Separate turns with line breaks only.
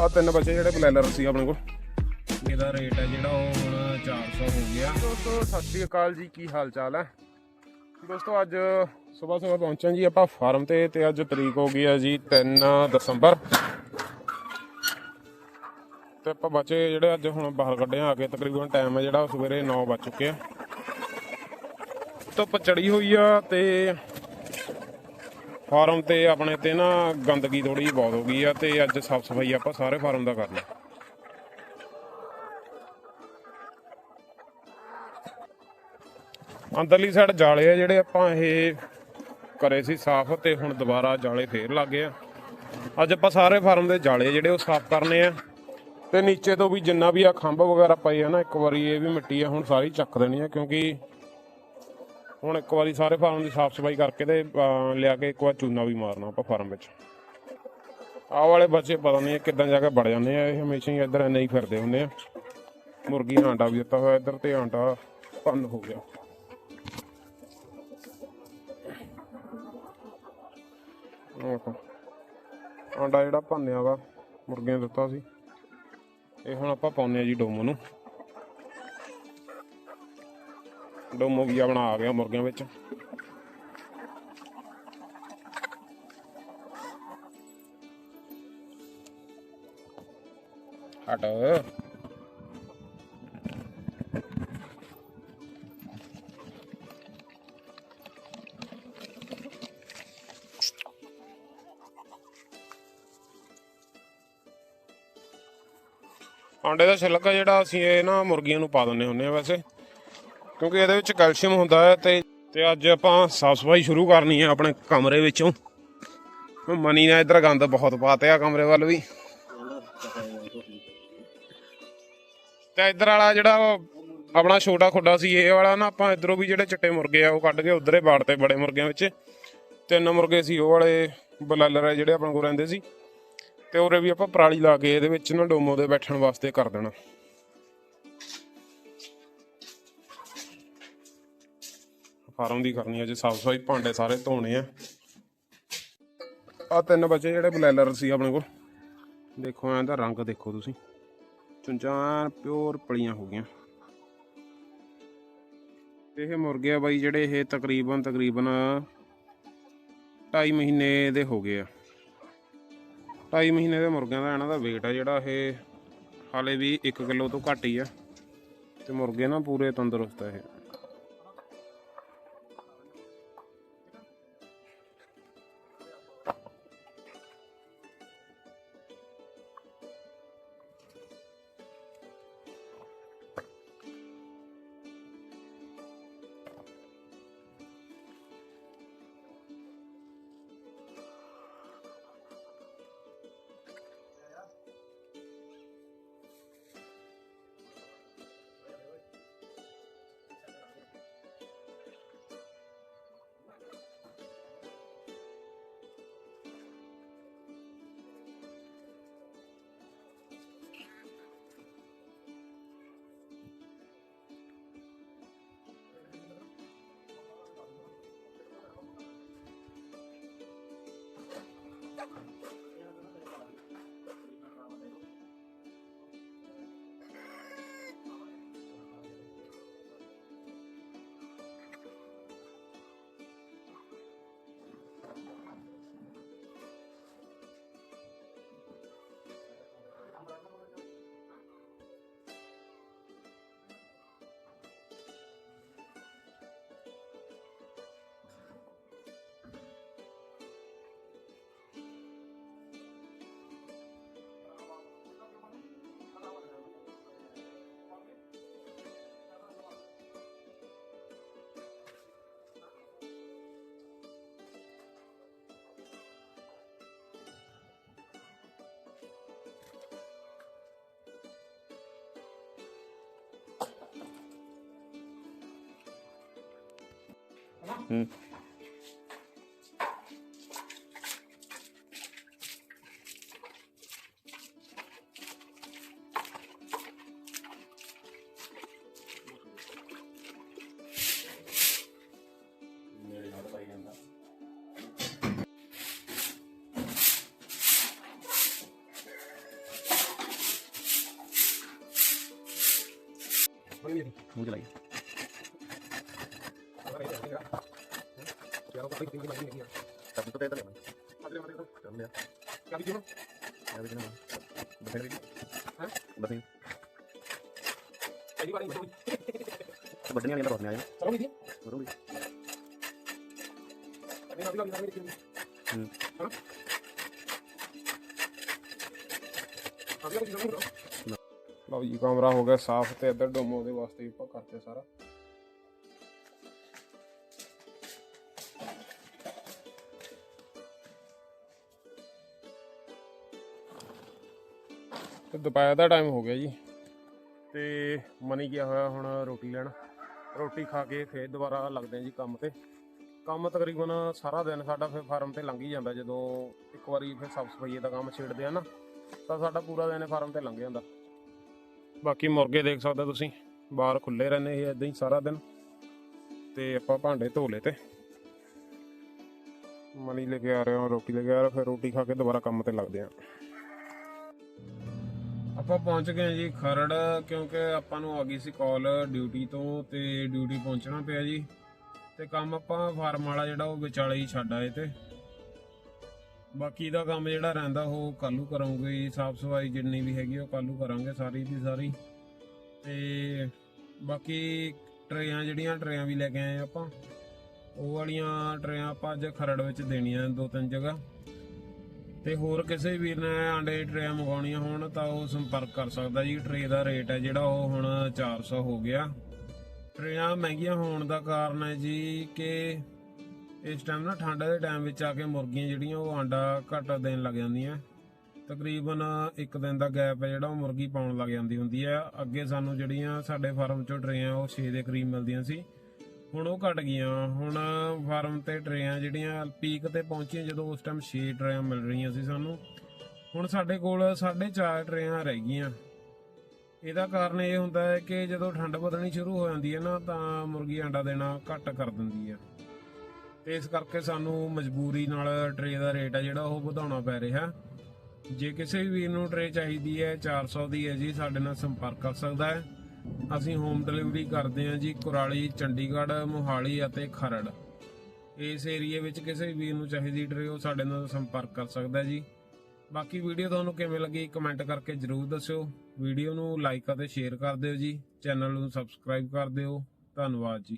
ਆ ਤਿੰਨ ਬੱਚੇ ਜਿਹੜੇ ਬਲੈਲਰ ਸੀ ਆਪਣੇ ਕੋਲ। ਇਹਦਾ ਰੇਟ ਹੈ ਜਿਹੜਾ ਉਹ ਹੁਣ 400 ਹੋ ਗਿਆ। ਦੋਸਤੋ ਸਤਿ ਸ਼੍ਰੀ ਅਕਾਲ ਜੀ ਕੀ ਹਾਲ ਚਾਲ ਹੈ? ਦੋਸਤੋ ਅੱਜ ਸਵੇਰ ਸਵੇਰ ਪਹੁੰਚਾਂ ਜੀ ਆਪਾਂ ਫਾਰਮ ਤੇ ਤੇ ਅੱਜ ਤਰੀਕ ਹੋ ਗਈ ਹੈ ਜੀ 3 ਦਸੰਬਰ। ਤੇ ਆਪਾਂ ਬੱਚੇ ਜਿਹੜੇ ਅੱਜ ਹੁਣ ਬਾਹਰ ਕੱਢੇ ਆ ਕੇ ਤਕਰੀਬਨ ਟਾਈਮ ਹੈ ਜਿਹੜਾ ਸਵੇਰੇ 9 ਵੱਜ ਚੁੱਕੇ ਆ। ਧੁੱਪ ਚੜੀ ਹੋਈ ਆ ਤੇ ਫਾਰਮ ਤੇ ਆਪਣੇ ਤੇ ਨਾ ਗੰਦਗੀ ਥੋੜੀ ਜਿਹੀ ਬਹੁਤ ਹੋ ਗਈ ਆ ਤੇ ਅੱਜ ਸਾਫ਼ ਸਫ਼ਾਈ ਆਪਾਂ ਸਾਰੇ ਫਾਰਮ ਦਾ ਕਰਨਾ। ਅੰਦਰਲੀ ਸਾਈਡ ਜਾਲੇ ਆ ਜਿਹੜੇ ਆਪਾਂ ਇਹ ਕਰੇ ਸੀ ਸਾਫ਼ ਤੇ ਹੁਣ ਦੁਬਾਰਾ ਜਾਲੇ ਫੇਰ ਲੱਗ ਗਏ ਆ। ਅੱਜ ਆਪਾਂ ਸਾਰੇ ਫਾਰਮ ਦੇ ਜਾਲੇ ਜਿਹੜੇ ਉਹ ਸਾਫ਼ ਕਰਨੇ ਆ ਤੇ ਨੀਚੇ ਤੋਂ ਵੀ ਜਿੰਨਾ ਵੀ ਆ ਖੰਭ ਵਗੈਰਾ ਪਏ ਆ ਨਾ, ਇੱਕ ਵਾਰੀ ਇਹ ਵੀ ਮਿੱਟੀ ਆ, ਹੁਣ ਸਾਰੀ ਚੱਕ ਦੇਣੀ ਆ ਕਿਉਂਕਿ ਹੁਣ ਇੱਕ ਵਾਰੀ ਸਾਰੇ ਫਾਰਮ ਦੀ ਸਾਫ਼ ਸਫ਼ਾਈ ਕਰਕੇ ਤੇ ਅਹ, ਲਿਆ ਕੇ ਇੱਕ ਵਾਰ ਚੂਨਾ ਵੀ ਮਾਰਨਾ ਆਪਾਂ ਫਾਰਮ ਵਿੱਚ। ਆਹ ਵਾਲੇ ਬੱਚੇ ਪਤਾ ਨਹੀਂ ਕਿੱਦਾਂ ਜਾ ਕੇ ਵੜ ਜਾਂਦੇ ਆ ਇਹ ਹਮੇਸ਼ਾ ਹੀ ਇੱਧਰ ਨਹੀਂ ਫਿਰਦੇ ਹੁੰਦੇ ਆ। ਮੁਰਗੀ ਨੇ ਆਂਡਾ ਵੀ ਦਿੱਤਾ ਹੋਇਆ ਇੱਧਰ ਤੇ ਆਂਡਾ ਭੰਨ ਹੋ ਗਿਆ। ਆਹੋ। ਆਂਡਾ ਜਿਹੜਾ ਭੰਨਿਆ ਵਾ ਮੁਰਗੀਆਂ ਨੇ ਦਿੱਤਾ ਸੀ। ਇਹ ਹੁਣ ਆਪਾਂ ਪਾਉਂਦੇ ਆ ਜੀ ਡੋਮੋ ਨੂੰ। ਡੋਮੋ ਵੀ ਆਪਣਾ ਆ ਗਿਆ ਮੁਰਗੀਆਂ ਵਿੱਚ। ਹਟ। ਆਂਡੇ ਦਾ ਛਿਲਕਾ ਜਿਹੜਾ ਅਸੀਂ ਇਹ ਨਾ ਮੁਰਗੀਆਂ ਨੂੰ ਪਾ ਦਿੰਨੇ ਹੁੰਨੇ ਆ ਵੈਸੇ। ਕਿਉਂਕਿ ਇਹਦੇ ਵਿੱਚ ਕੈਲਸ਼ੀਅਮ ਹੁੰਦਾ ਹੈ ਤੇ ਤੇ ਅੱਜ ਆਪਾਂ ਸਾਫ਼ ਸਫ਼ਾਈ ਸ਼ੁਰੂ ਕਰਨੀ ਹੈ ਆਪਣੇ ਕਮਰੇ ਵਿੱਚੋਂ। ਮਨੀ ਨੇ ਇਧਰ ਗੰਦ ਬਹੁਤ ਪਾਤੇ ਆ ਕਮਰੇ ਵੱਲ ਵੀ। ਤੇ ਇਧਰ ਵਾਲਾ ਜਿਹੜਾ ਆਪਣਾ ਛੋਟਾ ਖੁੱਡਾ ਸੀ, ਇਹ ਵਾਲਾ ਨਾ ਆਪਾਂ ਇਧਰੋਂ ਵੀ ਜਿਹੜੇ ਚਿੱਟੇ ਮੁਰਗੇ ਆ ਉਹ ਕੱਢ ਕੇ ਉਧਰੇ ਬਾੜਤੇ ਬੜੇ ਮੁਰਗਿਆਂ ਵਿੱਚ। ਤਿੰਨ ਮੁਰਗੇ ਸੀ, ਉਹ ਵਾਲੇ ਬਲਾਲਰ ਆ ਜਿਹੜੇ ਆਪਣੇ ਕੋਲ ਰਹਿੰਦੇ ਸੀ। ਤੇ ਉਰੇ ਵੀ ਆਪਾਂ ਪਰਾਲੀ ਲਾ ਕੇ ਇਹਦੇ ਵਿੱਚ ਨਾ ਡੋਮੋ ਦੇ ਬੈਠਣ ਵਾਸਤੇ ਕਰ ਦੇਣਾ। ਫਾਰਮ ਦੀ ਕਰਨੀ ਹੈ ਜੇ, ਸਾਫ਼ ਸਫ਼ਾਈ, ਭਾਂਡੇ ਸਾਰੇ ਧੋਣੇ ਆ। ਆ ਤਿੰਨ ਬੱਚੇ ਜਿਹੜੇ ਬਲੈਲਰ ਸੀ ਆਪਣੇ ਕੋਲ। ਦੇਖੋ ਇਹਨਾਂ ਦਾ ਰੰਗ ਦੇਖੋ ਤੁਸੀਂ। ਚੁੰਚਾਂ ਪਿਓਰ ਪਲੀਆਂ ਹੋ ਗਈਆਂ। ਇਹ ਮੁਰਗੇ ਆ ਬਾਈ, ਜਿਹੜੇ ਇਹ ਤਕਰੀਬਨ ਤਕਰੀਬਨ 2.5 ਮਹੀਨੇ ਦੇ ਹੋ ਗਏ ਆ। 2.5 ਮਹੀਨੇ ਦੇ ਮੁਰਗਿਆਂ ਦਾ ਇਹਨਾਂ ਦਾ weight ਆ, ਜਿਹੜਾ ਇਹ ਹਾਲੇ ਵੀ 1 ਕਿਲੋ ਤੋਂ ਘੱਟ ਹੀ ਆ। ਤੇ ਮੁਰਗੇ ਨਾ ਪੂਰੇ ਤੰਦਰੁਸਤ ਆ ਇਹ। Thank you. 嗯。ਹੂੰ
ਮੂੰਹ ਚਲਾਈ ਸਭ ਤੋਂ ਤੇਜ਼ ਤਾਂ ਲੈਣਾ ਚੱਲ ਲਿਆ ਆ ਵੀ ਜਨਾ ਬਸੇ ਵੀ
ਹੈਂ?
ਬਸੇ ਵੱਡਣੀਆਂ ਨਹੀਂ ਤਾਂ ਆਇਆ ਕਰੂੰਗੀ ਹੂੰ
ਲਓ ਜੀ, ਕਮਰਾ ਹੋ ਗਿਆ ਸਾਫ਼ ਤੇ ਇੱਧਰ ਡੋਮੋ ਦੇ ਵਾਸਤੇ ਵੀ ਆਪਾਂ ਕਰਤੇ ਸਾਰਾ ਤੇ ਦੁਪਹਿਰ ਦਾ ਟਾਈਮ ਹੋ ਗਿਆ ਜੀ। ਤੇ ਮਨੀ ਗਿਆ ਹੋਇਆ ਹੁਣ ਰੋਟੀ ਲੈਣ। ਰੋਟੀ ਖਾ ਕੇ ਫੇਰ ਦੁਬਾਰਾ ਲੱਗਦੇ ਆ ਜੀ ਕੰਮ ਤੇ। ਕੰਮ ਤਕਰੀਬਨ ਸਾਰਾ ਦਿਨ ਸਾਡਾ ਫਿਰ ਫਾਰਮ ਤੇ ਲੰਘ ਹੀ ਜਾਂਦਾ। ਜਦੋਂ ਇੱਕ ਵਾਰੀ ਫਿਰ ਸਾਫ਼ ਸਫ਼ਾਈ ਦਾ ਕੰਮ ਛੇੜਦੇ ਆ ਨਾ, ਤਾਂ ਸਾਡਾ ਪੂਰਾ ਦਿਨ ਫਾਰਮ ਤੇ ਲੰਘ ਜਾਂਦਾ। ਬਾਕੀ ਮੁਰਗੇ ਦੇਖ ਸਕਦੇ ਹੋ ਤੁਸੀਂ। ਬਾਹਰ ਖੁੱਲੇ ਰਹਿੰਦੇ ਇਹ ਇਦਾਂ ਹੀ ਸਾਰਾ ਦਿਨ। ਤੇ ਆਪਾਂ ਭਾਂਡੇ ਧੋ ਲਏ ਤੇ। ਮਨੀ ਲੈ ਕੇ ਆ ਰਹੇ ਹਾਂ ਰੋਟੀ ਲੈ ਕੇ ਆ ਰਹੇ, ਫਿਰ ਰੋਟੀ ਖਾ ਕੇ ਦੁਬਾਰਾ ਕੰਮ ਤੇ ਲੱਗਦੇ ਆ। ਆਪਾਂ ਪਹੁੰਚ ਗਏ ਜੀ ਖਰੜ, ਕਿਉਂਕਿ ਆਪਾਂ ਨੂੰ ਆ ਗਈ ਸੀ ਕਾਲ ਡਿਊਟੀ ਤੋਂ ਤੇ ਡਿਊਟੀ ਪਹੁੰਚਣਾ ਪਿਆ ਜੀ। ਤੇ ਕੰਮ ਆਪਾਂ ਫਾਰਮ ਵਾਲਾ ਜਿਹੜਾ ਉਹ ਵਿਚਾਲੇ ਹੀ ਛੱਡ ਆਏ ਤੇ। ਬਾਕੀ ਦਾ ਕੰਮ ਜਿਹੜਾ ਰਹਿੰਦਾ ਉਹ ਕੱਲੂ ਕਰਾਂਗੇ ਜੀ, ਸਾਫ਼ ਸਫ਼ਾਈ ਜਿੰਨੀ ਵੀ ਹੈਗੀ ਉਹ ਕੱਲੂ ਕਰਾਂਗੇ ਸਾਰੀ ਦੀ ਸਾਰੀ। ਤੇ ਬਾਕੀ ਟਰੇਆਂ ਜਿਹੜੀਆਂ, ਟਰੇਆਂ ਵੀ ਲੈ ਕੇ ਆਏ ਆਪਾਂ। ਉਹ ਵਾਲੀਆਂ ਟਰੇਆਂ ਆਪਾਂ ਅੱਜ ਖਰੜ ਵਿੱਚ ਦੇਣੀਆਂ ਦੋ ਤਿੰਨ ਜਗ੍ਹਾ। ਤੇ ਹੋਰ ਕਿਸੇ ਵੀਰ ਨੇ ਆਂਡੇ ਟਰੇਆਂ ਮੰਗਾਉਣੀਆਂ ਹੋਣ ਤਾਂ ਉਹ ਸੰਪਰਕ ਕਰ ਸਕਦਾ ਜੀ। ਟਰੇ ਦਾ ਰੇਟ ਹੈ ਜਿਹੜਾ ਉਹ ਹੁਣ 400 ਹੋ ਗਿਆ। ਟਰੇਆਂ ਮਹਿੰਗੀਆਂ ਹੋਣ ਦਾ ਕਾਰਨ ਹੈ ਜੀ ਕਿ ਇਸ ਟਾਈਮ ਨਾ ਠੰਡ ਦੇ ਟਾਈਮ ਵਿੱਚ ਆ ਕੇ ਮੁਰਗੀਆਂ ਜਿਹੜੀਆਂ ਉਹ ਆਂਡਾ ਘੱਟ ਦੇਣ ਲੱਗ ਜਾਂਦੀਆਂ। ਤਕਰੀਬਨ ਇੱਕ ਦਿਨ ਦਾ ਗੈਪ ਹੈ ਜਿਹੜਾ ਉਹ ਮੁਰਗੀ ਪਾਉਣ ਲੱਗ ਜਾਂਦੀ ਹੁੰਦੀ ਹੈ। ਅੱਗੇ ਸਾਨੂੰ ਜਿਹੜੀਆਂ ਸਾਡੇ ਫਾਰਮ ਚੋਂ ਟਰੇਆਂ ਉਹ 6 ਦੇ ਕਰੀਬ ਮਿਲਦੀਆਂ ਸੀ। ਹੁਣ ਉਹ ਘਟ ਗਈਆਂ। ਹੁਣ ਫਾਰਮ ਤੇ ਟਰੇਆਂ ਜਿਹੜੀਆਂ ਪੀਕ ਤੇ ਪਹੁੰਚੀਆਂ, ਜਦੋਂ ਉਸ ਟਾਈਮ 6 ਟਰੇਆਂ ਮਿਲ ਰਹੀਆਂ ਸੀ ਸਾਨੂੰ। ਹੁਣ ਸਾਡੇ ਕੋਲ 4.5 ਟਰੇਆਂ ਰਹਿ ਗਈਆਂ। ਇਹਦਾ ਕਾਰਨ ਇਹ ਹੁੰਦਾ ਹੈ ਕਿ ਜਦੋਂ ਠੰਡ ਵਧਣੀ ਸ਼ੁਰੂ ਹੋ ਜਾਂਦੀ ਹੈ ਨਾ, ਤਾਂ ਮੁਰਗੀ ਆਂਡਾ ਦੇਣਾ ਘੱਟ ਕਰ ਦਿੰਦੀ ਹੈ। ਤੇ ਇਸ ਕਰਕੇ ਸਾਨੂੰ ਮਜਬੂਰੀ ਨਾਲ ਟਰੇ ਦਾ ਰੇਟ ਆ ਜਿਹੜਾ ਉਹ ਵਧਾਉਣਾ ਪੈ ਰਿਹਾ। ਜੇ ਕਿਸੇ ਵੀ ਵੀਰ ਨੂੰ ਟਰੇ ਚਾਹੀਦੀ ਹੈ 400 ਦੀ ਹੈ ਜੀ, ਸਾਡੇ ਨਾਲ ਸੰਪਰਕ ਕਰ ਸਕਦਾ ਹੈ। ਅਸੀਂ ਹੋਮ ਡਿਲੀਵਰੀ ਕਰਦੇ ਹਾਂ ਜੀ ਕੁਰਾਲੀ, ਚੰਡੀਗੜ੍ਹ, ਮੋਹਾਲੀ ਅਤੇ ਖਰੜ। ਇਸ ਏਰੀਏ ਵਿੱਚ ਕਿਸੇ ਵੀਰ ਨੂੰ ਚਾਹੀਦੀ ਟਰੇ ਉਹ ਸਾਡੇ ਨਾਲ ਸੰਪਰਕ ਕਰ ਸਕਦਾ ਜੀ। ਬਾਕੀ ਵੀਡੀਓ ਤੁਹਾਨੂੰ ਕਿਵੇਂ ਲੱਗੀ ਕਮੈਂਟ ਕਰਕੇ ਜਰੂਰ ਦੱਸਿਓ। ਵੀਡੀਓ ਨੂੰ ਲਾਈਕ ਅਤੇ ਸ਼ੇਅਰ ਕਰ ਦਿਓ ਜੀ। ਚੈਨਲ ਨੂੰ ਸਬਸਕ੍ਰਾਈਬ ਕਰ ਦਿਓ। ਧੰਨਵਾਦ ਜੀ।